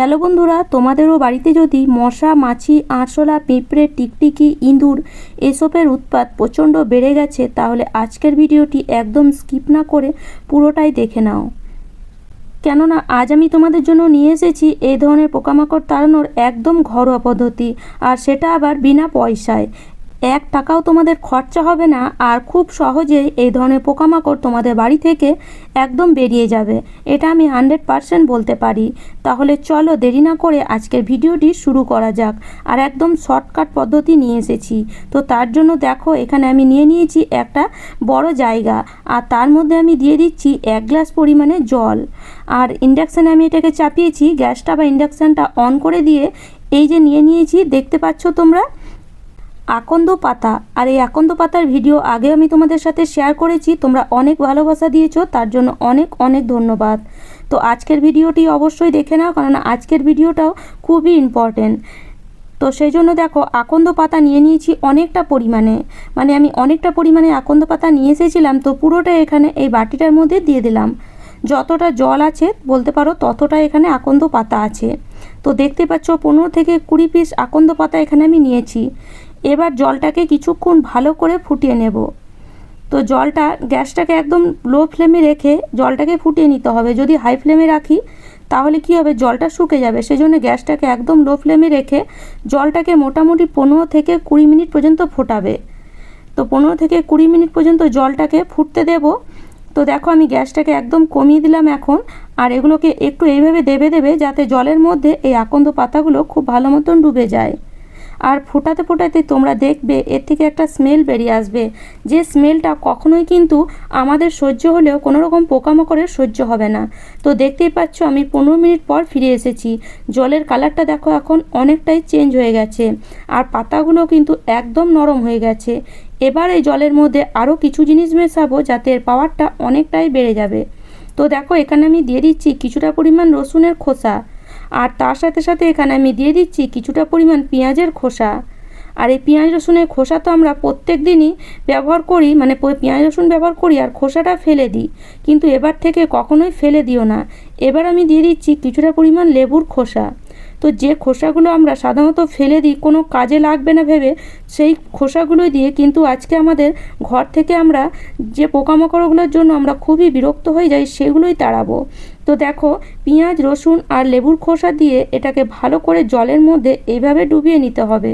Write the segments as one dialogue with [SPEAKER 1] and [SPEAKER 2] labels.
[SPEAKER 1] Hello বন্ধুরা, তোমাদেরও বাড়িতে যদি মশা, মাছি আঁশলা পিঁপড়ে, টিকটিকি, ইঁদুর এসবের উৎপাত প্রচণ্ড বেড়ে গেছে, তাহলে আজকের ভিডিওটি একদম স্কিপ না করে পুরোটাই দেখে নাও। কেননা আজ আমি তোমাদের জন্য নিয়ে এসেছি এই ধরনের পোকামাকড় তাড়ানোর একদম ঘরোয়া পদ্ধতি, আর সেটা আবার বিনা পয়সায়। এক টাকাও তোমাদের খরচা হবে না আর খুব সহজেই এই ধরনের পোকামাকড় তোমাদের বাড়ি থেকে একদম বেরিয়ে যাবে। এটা আমি হান্ড্রেড পারসেন্ট বলতে পারি। তাহলে চলো দেরি না করে আজকের ভিডিওটি শুরু করা যাক। আর একদম শর্টকাট পদ্ধতি নিয়ে এসেছি। তো তার জন্য দেখো, এখানে আমি নিয়ে নিয়েছি একটা বড় জায়গা। আর তার মধ্যে আমি দিয়ে দিচ্ছি এক গ্লাস পরিমাণে জল। আর ইন্ডাকশানে আমি এটাকে চাপিয়েছি। গ্যাসটা বা ইন্ডাকশানটা অন করে দিয়ে এই যে নিয়ে নিয়েছি, দেখতে পাচ্ছ তোমরা? আকন্দ পাতা। আর এই আকন্দ পাতার ভিডিও আগে আমি তোমাদের সাথে শেয়ার করেছি, তোমরা অনেক ভালোবাসা দিয়েছ, তার জন্য অনেক অনেক ধন্যবাদ। তো আজকের ভিডিওটি অবশ্যই দেখে নাও, কারণ আজকের ভিডিওটাও খুবই ইম্পর্টেন্ট তো সেই জন্য দেখো, আকন্দ পাতা নিয়ে নিয়েছি অনেকটা পরিমাণে। মানে আমি অনেকটা পরিমাণে আকন্দ পাতা নিয়ে এসেছিলাম, তো পুরোটা এখানে এই বাটিটার মধ্যে দিয়ে দিলাম। যতটা জল আছে, বলতে পারো ততটা এখানে আকন্দ পাতা আছে। তো দেখতে পাচ্ছ, পনেরো থেকে কুড়ি পিস আকন্দ পাতা এখানে আমি নিয়েছি। এবার জলটাকে কিছুক্ষণ ভালো করে ফুটিয়ে নেব। তো জলটা, গ্যাসটাকে একদম লো ফ্লেমে রেখে জলটাকে ফুটিয়ে নিতে হবে। যদি হাই ফ্লেমে রাখি, তাহলে কি হবে? জলটা শুকে যাবে। সেই জন্য গ্যাসটাকে একদম লো ফ্লেমে রেখে জলটাকে মোটামুটি পনেরো থেকে কুড়ি মিনিট পর্যন্ত ফোটাবে। তো পনেরো থেকে কুড়ি মিনিট পর্যন্ত জলটাকে ফুটতে দেব। তো দেখো আমি গ্যাসটাকে একদম কমিয়ে দিলাম এখন। আর এগুলোকে একটু এইভাবে দেবে দেবে যাতে জলের মধ্যে এই আকন্দ পাতাগুলো খুব ভালো মতন ডুবে যায়। আর ফোটাতে ফোটাতে তোমরা দেখবে এর থেকে একটা স্মেল বেরিয়ে আসবে। যে স্মেলটা কখনোই কিন্তু আমাদের সহ্য হলেও কোনো রকম পোকামাকড়ের সহ্য হবে না। তো দেখতেই পাচ্ছ আমি পনেরো মিনিট পর ফিরে এসেছি। জলের কালারটা দেখো এখন অনেকটাই চেঞ্জ হয়ে গেছে। আর পাতাগুলো কিন্তু একদম নরম হয়ে গেছে। এবার এই জলের মধ্যে আরও কিছু জিনিস মেশাবো যাতে এর পাওয়ারটা অনেকটাই বেড়ে যাবে। তো দেখো এখানে আমি দিয়ে দিচ্ছি কিছুটা পরিমাণ রসুনের খোসা। আর তার সাথে সাথে এখানে আমি দিয়ে দিচ্ছি কিছুটা পরিমাণ পেঁয়াজের খোসা। আর এই পেঁয়াজ রসুনের খোসা তো আমরা প্রত্যেক দিনই ব্যবহার করি মানে পেঁয়াজ রসুন ব্যবহার করি আর খোসাটা ফেলে দিই। কিন্তু এবার থেকে কখনোই ফেলে দিও না। এবার আমি দিয়ে দিচ্ছি কিছুটা পরিমাণ লেবুর খোসা। তো যে খোসাগুলো আমরা সাধারণত ফেলে দিই, কোনো কাজে লাগবে না ভেবে সেই খোসাগুলোই দিয়ে কিন্তু আজকে আমাদের ঘর থেকে আমরা যে পোকামাকড়গুলোর জন্য আমরা খুবই বিরক্ত হয়ে যাই, সেগুলোই তাড়াবো। তো দেখো, পেঁয়াজ, রসুন আর লেবুর খোসা দিয়ে এটাকে ভালো করে জলের মধ্যে এইভাবে ডুবিয়ে নিতে হবে।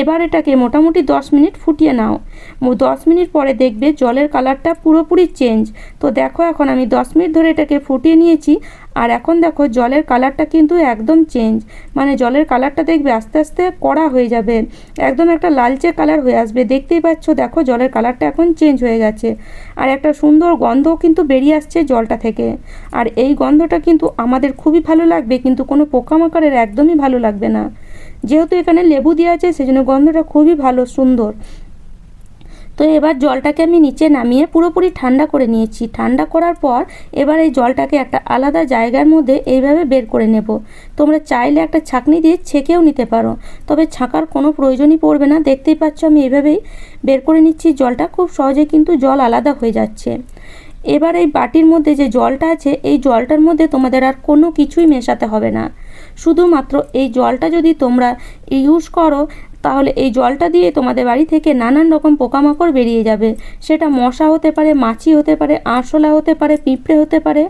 [SPEAKER 1] এবার এটাকে মোটামুটি দশ মিনিট ফুটিয়ে নাও। দশ মিনিট পরে দেখবে জলের কালারটা পুরোপুরি চেঞ্জ। তো দেখো এখন আমি দশ মিনিট ধরে এটাকে ফুটিয়ে নিয়েছি, আর এখন দেখো জলের কালারটা কিন্তু একদম চেঞ্জ। মানে জলের কালারটা দেখবে আস্তে আস্তে কড়া হয়ে যাবে। একদম একটা লালচে কালার হয়ে আসবে। দেখতেই পাচ্ছ, দেখো জলের কালারটা এখন চেঞ্জ হয়ে গেছে। আর একটা সুন্দর গন্ধও কিন্তু বেরিয়ে আসছে জলটা থেকে। আর এই গন্ধটা কিন্তু আমাদের খুবই ভালো লাগবে, কিন্তু কোনো পোকামাকড়ের একদমই ভালো লাগবে না। যেহেতু এখানে লেবু দেওয়া আছে, সেজন্য গন্ধটা খুবই ভালো, সুন্দর। তো এবার জলটাকে আমি নিচে নামিয়ে পুরোপুরি ঠান্ডা করে নিয়েছি। ঠান্ডা করার পর এবার এই জলটাকে একটা আলাদা জায়গার মধ্যে এইভাবে বের করে নেব। তোমরা চাইলে একটা ছাঁকনি দিয়ে ছেঁকেও নিতে পারো, তবে ছাঁকার কোনো প্রয়োজনই পড়বে না। দেখতেই পাচ্ছ আমি এইভাবেই বের করে নিচ্ছি। জলটা খুব সহজে কিন্তু জল আলাদা হয়ে যাচ্ছে। এবার এই বাটির মধ্যে যে জলটা আছে, এই জলটার মধ্যে তোমাদের আর কোনো কিছুই মেশাতে হবে না। শুধুমাত্র এই জলটা যদি তোমরা ইউজ করো, তাহলে এই জলটা দিয়ে তোমাদের বাড়ি থেকে নানান রকম পোকামাকড় বেরিয়ে যাবে। সেটা মশা হতে পারে, মাছি হতে পারে, আরশোলা হতে পারে, পিঁপড়ে হতে পারে,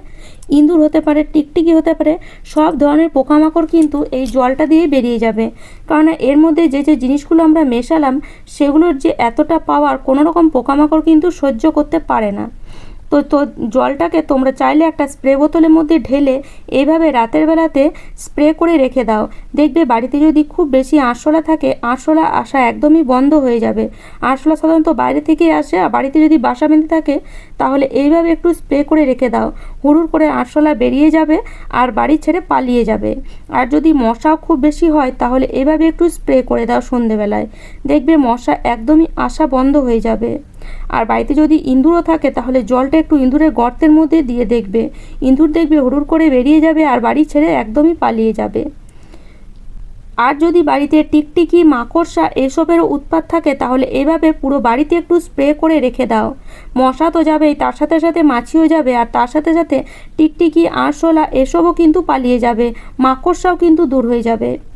[SPEAKER 1] ইঁদুর হতে পারে, টিকটিকি হতে পারে, সব ধরনের পোকামাকড় কিন্তু এই জলটা দিয়ে বেরিয়ে যাবে। কারণ এর মধ্যে যে যে জিনিসগুলো আমরা মেশালাম, সেগুলোর যে এতটা পাওয়ার কোনো রকম পোকামাকড় কিন্তু সহ্য করতে পারে না। তো তো জলটাকে তোমরা চাইলে একটা স্প্রে বোতলের মধ্যে ঢেলে এইভাবে রাতের বেলাতে স্প্রে করে রেখে দাও। দেখবে বাড়িতে যদি খুব বেশি আরশোলা থাকে, আরশোলা আসা একদমই বন্ধ হয়ে যাবে। আরশোলা সাধারণত বাইরে থেকে আসে, আর বাড়িতে যদি বাসা বেঁধে থাকে, তাহলে এইভাবে একটু স্প্রে করে রেখে দাও। হুড়ুর করে আরশোলা বেরিয়ে যাবে, আর বাড়ি ছেড়ে পালিয়ে যাবে। আর যদি মশাও খুব বেশি হয়, তাহলে এভাবে একটু স্প্রে করে দাও সন্ধেবেলায়। দেখবে মশা একদমই আসা বন্ধ হয়ে যাবে। আর বাড়িতে যদি ইঁদুরও থাকে, তাহলে জলটা একটু ইঁদুরের গর্তের মধ্যে দিয়ে দেখবে। ইঁদুর দেখবে হুড়ুর করে বেরিয়ে যাবে আর বাড়ি ছেড়ে একদমই পালিয়ে যাবে। আর যদি বাড়িতে টিকটিকি, মাকড়সা এসবেরও উৎপাত থাকে, তাহলে এভাবে পুরো বাড়িতে একটু স্প্রে করে রেখে দাও। মশা তো যাবেই, তার সাথে সাথে মাছিও যাবে আর তার সাথে সাথে টিকটিকি, আরশোলা এসবও কিন্তু পালিয়ে যাবে, মাকড়সাও কিন্তু দূর হয়ে যাবে।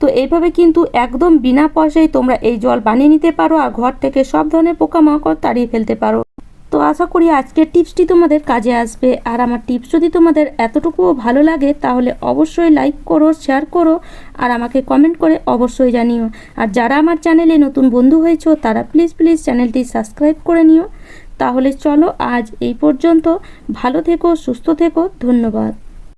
[SPEAKER 1] তো এইভাবে কিন্তু একদম বিনা পয়সায় তোমরা এই জল বানিয়ে নিতে পারো আর ঘর থেকে সব ধরনের পোকামাকড় তাড়িয়ে ফেলতে পারো। তো আশা করি আজকের টিপসটি তোমাদের কাজে আসবে। আর আমার টিপস যদি তোমাদের এতটুকুও ভালো লাগে, তাহলে অবশ্যই লাইক করো শেয়ার করো, আর আমাকে কমেন্ট করে অবশ্যই জানিও। আর যারা আমার চ্যানেলে নতুন বন্ধু হয়েছো, তারা প্লিজ প্লিজ চ্যানেলটি সাবস্ক্রাইব করে নিও। তাহলে চলো আজ এই পর্যন্ত। ভালো থেকো, সুস্থ থেকো, ধন্যবাদ।